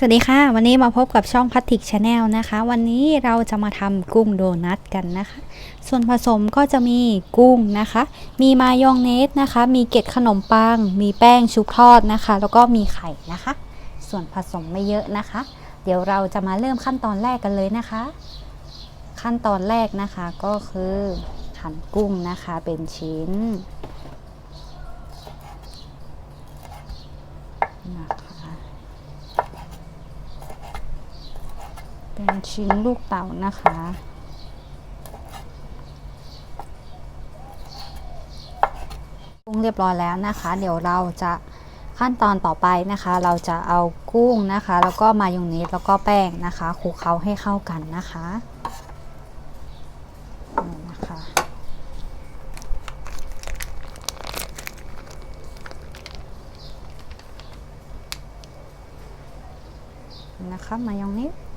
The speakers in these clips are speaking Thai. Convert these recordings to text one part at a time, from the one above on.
สวัสดีค่ะ วันนี้มาพบกับช่องพัติกชาแนลนะคะ วันนี้เราจะมาทำกุ้งโดนัทกันนะคะ ส่วนผสมก็จะมีกุ้งนะคะ มีมายองเนสนะคะ มีเกล็ดขนมปัง มีแป้งชุบทอดนะคะ แล้วก็มีไข่นะคะ ส่วนผสมไม่เยอะนะคะ เดี๋ยวเราจะมาเริ่มขั้นตอนแรกกันเลยนะคะ ขั้นตอนแรกนะคะก็คือหั่นกุ้งนะคะเป็นชิ้นนะคะ เป็น ชิ้นลูกเต๋านะคะ กุ้งเรียบร้อยแล้วนะคะ เดี๋ยวเราจะขั้นตอนต่อไปนะคะ เราจะเอากุ้งนะคะ แล้วก็มายองเนสแล้วก็แป้งนะคะคลุกเคล้าให้เข้ากันนะคะนะคะนะคะมายองเนส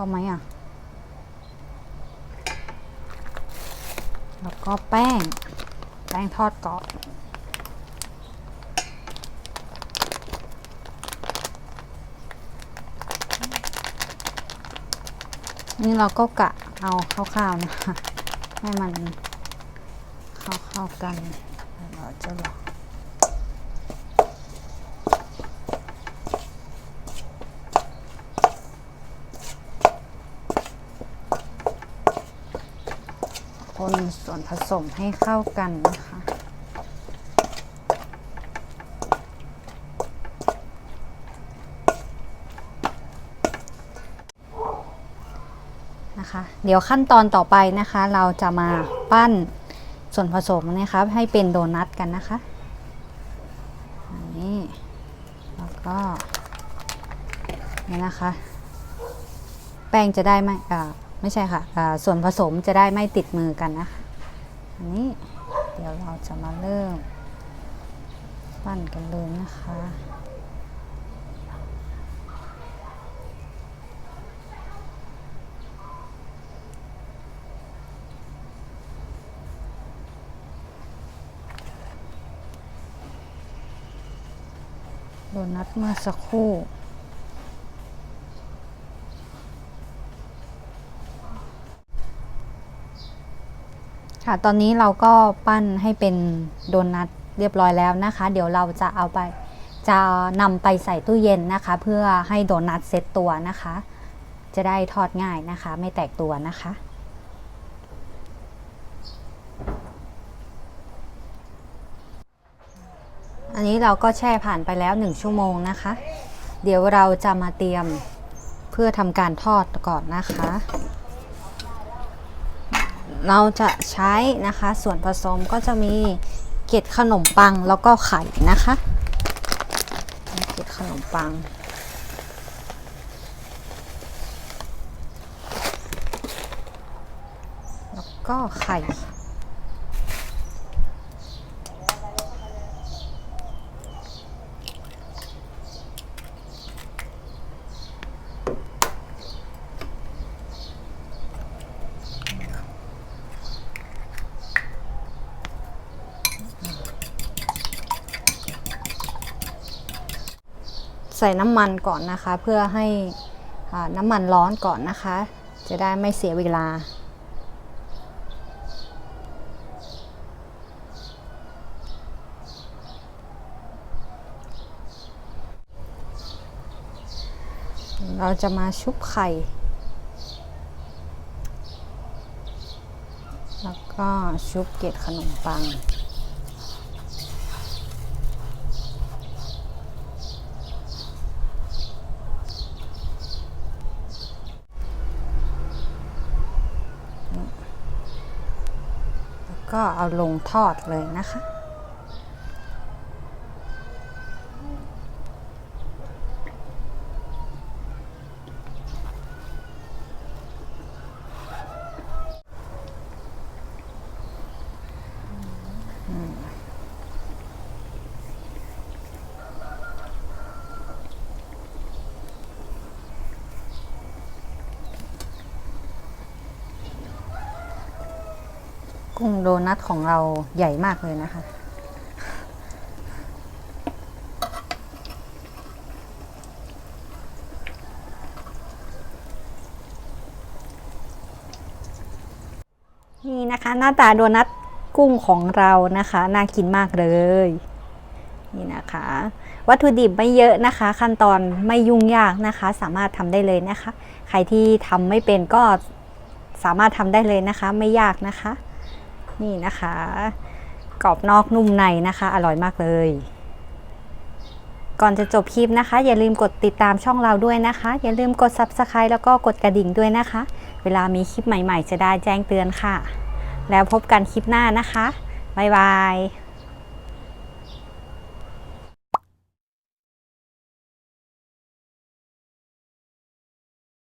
อไหมอะ แล้วก็แป้ง แป้งทอดกรอบนี่เราก็กะเอาข้าวๆนะคะให้มันเข้าๆกันเราจะลอง คนส่วนผสมให้เข้ากันนะคะ นะคะ เดี๋ยวขั้นตอนต่อไปนะคะ เราจะมาปั้นส่วนผสมนะคะให้เป็นโดนัทกันนะคะอันนี้แล้วก็นี่นะคะ แป้งจะได้ไม่อ่า ไม่ใช่ค่ะอ่าส่วนผสมจะได้ไม่ติดมือกันนะคะอันนี้เดี๋ยวเราจะมาเริ่มปั้นกันเลยนะคะโดนัทเมื่อสักครู่ ค่ะ ตอนนี้เราก็ปั้นให้เป็นโดนัทเรียบร้อยแล้วนะคะ เดี๋ยวเราจะเอาไปจะนำไปใส่ตู้เย็นนะคะ เพื่อให้โดนัทเซ็ตตัวนะคะ จะได้ทอดง่ายนะคะ ไม่แตกตัวนะคะ อันนี้เราก็แช่ผ่านไปแล้ว 1 ชั่วโมงนะคะ เดี๋ยวเราจะมาเตรียมเพื่อทำการทอดก่อนนะคะ เราจะใช้นะคะส่วนผสมก็จะมีเกล็ดขนมปังแล้วก็ไข่นะคะเกล็ดขนมปัง แล้วก็ไข่ ใส่น้ำมันก่อนนะคะ เพื่อให้น้ำมันร้อนก่อนนะคะ จะได้ไม่เสียเวลา เราจะมาชุบไข่ แล้วก็ชุบเกล็ดขนมปัง ก็เอาลงทอดเลยนะคะ กุ้งโดนัทของเราใหญ่มากเลยนะคะ นี่นะคะหน้าตาโดนัทกุ้งของเรานะคะ น่ากินมากเลย นี่นะคะ วัตถุดิบไม่เยอะนะคะ ขั้นตอนไม่ยุ่งยากนะคะ สามารถทำได้เลยนะคะ ใครที่ทำไม่เป็นก็สามารถทำได้เลยนะคะ ไม่ยากนะคะ นี่นะคะ กรอบนอกนุ่มในนะคะ อร่อยมากเลย ก่อนจะจบคลิปนะคะ อย่าลืมกดติดตามช่องเราด้วยนะคะ อย่าลืมกด subscribe แล้วก็กดกระดิ่งด้วยนะคะ เวลามีคลิปใหม่ ๆ จะได้แจ้งเตือนค่ะ แล้วพบกันคลิปหน้านะคะบ๊ายบาย